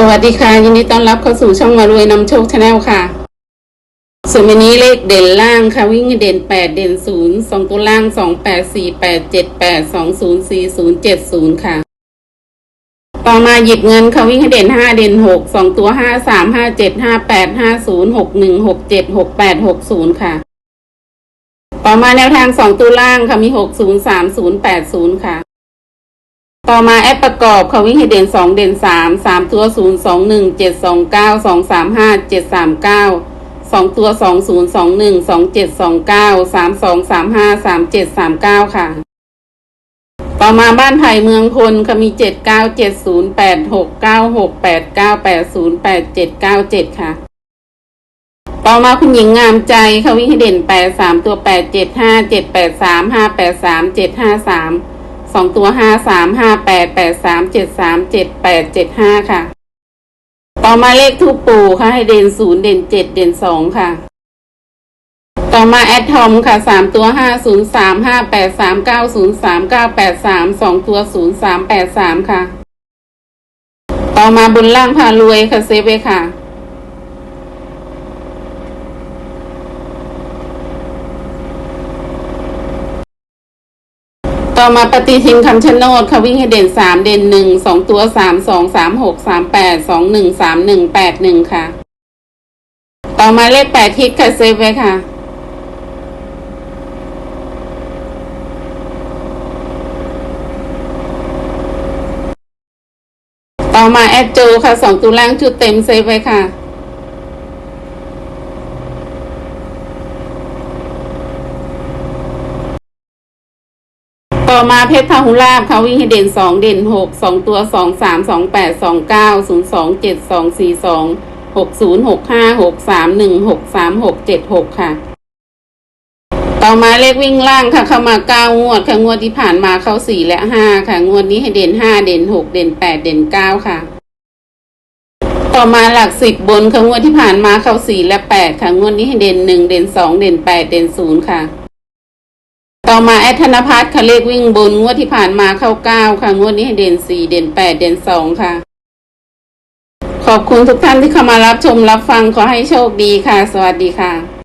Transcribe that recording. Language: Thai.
สวัสดีค่ะ ยินดีต้อนรับเข้าสู่ช่องมารวยนำโชคชาแนลค่ะ ส่วนวันนี้เลขเด่นล่างค่ะ วิ่งเด่นแปดเด่นศูนย์สองตัวล่างสองแปดสี่แปดเจ็ดแปดสองศูนย์สี่ศูนย์เจ็ดศูนย์ค่ะ ต่อมาหยิบเงินค่ะวิ่งเด่นห้าเด่นหกสองตัวห้าสามห้าเจ็ดห้าแปดห้าศูนย์หกหนึ่งหกเจ็ดหกแปดหกศูนย์ค่ะ ต่อมาแนวทางสองตัวล่างค่ะมีหกศูนย์สามศูนย์แปดศูนย์ค่ะ ต่อมาแอปประกอบค่ะวิ่งให้เด่นสองเด่นสามสามตัวศูนย์สองหนึ่งเจ็ดสองเก้าสองสามห้าเจ็ดสามเก้าสองตัวสองศูนย์สองหนึ่งสองเจ็ดสองเก้าสามสองสามห้าสามเจ็ดสามเก้าค่ะ ต่อมาบ้านไผ่เมืองพลค่ะมีเจ็ดเก้าเจ็ดศูนย์แปดหกเก้าหกแปดเก้าแปดศูนย์แปดเจ็ดเก้าเจ็ดค่ะ ต่อมาคุณหญิงงามใจค่ะวิ่งให้เด่นแปดสามตัวแปดเจ็ดห้าเจ็ดแปด สองตัวห้าสามห้าแปดแปดสามเจ็ดสามเจ็ดแปดเจ็ดห้าค่ะ ต่อมาเลขทูปปูค่ะ ให้เด่นศูนย์เด่นเจ็ดเด่นสองค่ะ ต่อมาแอดทอมค่ะสามตัวห้าศูนย์สามห้าแปดสามเก้าศูนย์สามเก้าแปดสามสองตัวศูนย์สามแปดสามค่ะ ต่อมาบุญล่างพารวยค่ะเซฟไว้ค่ะ ต่อมาปฏิทินคำชะโนดค่ะวิ่งให้เด่นสามเด่นหนึ่งสองตัวสามสองสามหกสามแปดสองหนึ่งสามหนึ่งแปดหนึ่งค่ะ ต่อมาเลขแปดทิศค่ะเซฟไว้ค่ะต่อมาแอดโจค่ะสองตัวล่างชุดเต็มเซฟไว้ค่ะ ต่อมาเพชรพาหุลาบค่ะวิ่งให้เด่นสองเด่นหกสองตัวสองสามสองแปดสองเก้าศูนย์สองเจ็ดสองสี่สองหกศูนย์หกห้าหกสามหนึ่งหกสามหกเจ็ดหกค่ะ ต่อมาเลขวิ่งล่างค่ะ เข้ามาเก้างวดค่ะงวดที่ผ่านมาเข้าสี่และห้าค่ะ งวดนี้ให้เด่นห้าเด่นหกเด่นแปดเด่นเก้าค่ะ ต่อมาหลักสิบบนค่ะงวดที่ผ่านมาเข้าสี่และแปดค่ะงวดนี้ให้เด่นหนึ่งเด่นสองเด่นแปดเด่นศูนย์ค่ะ ต่อมาแอดธนพัฒน์ค่ะเลขวิ่งบนงวดที่ผ่านมาเข้าเก้าค่ะงวดนี้ให้เด่นสี่เด่นแปดเด่นสองค่ะ ขอบคุณทุกท่านที่เข้ามารับชมรับฟังขอให้โชคดีค่ะ สวัสดีค่ะ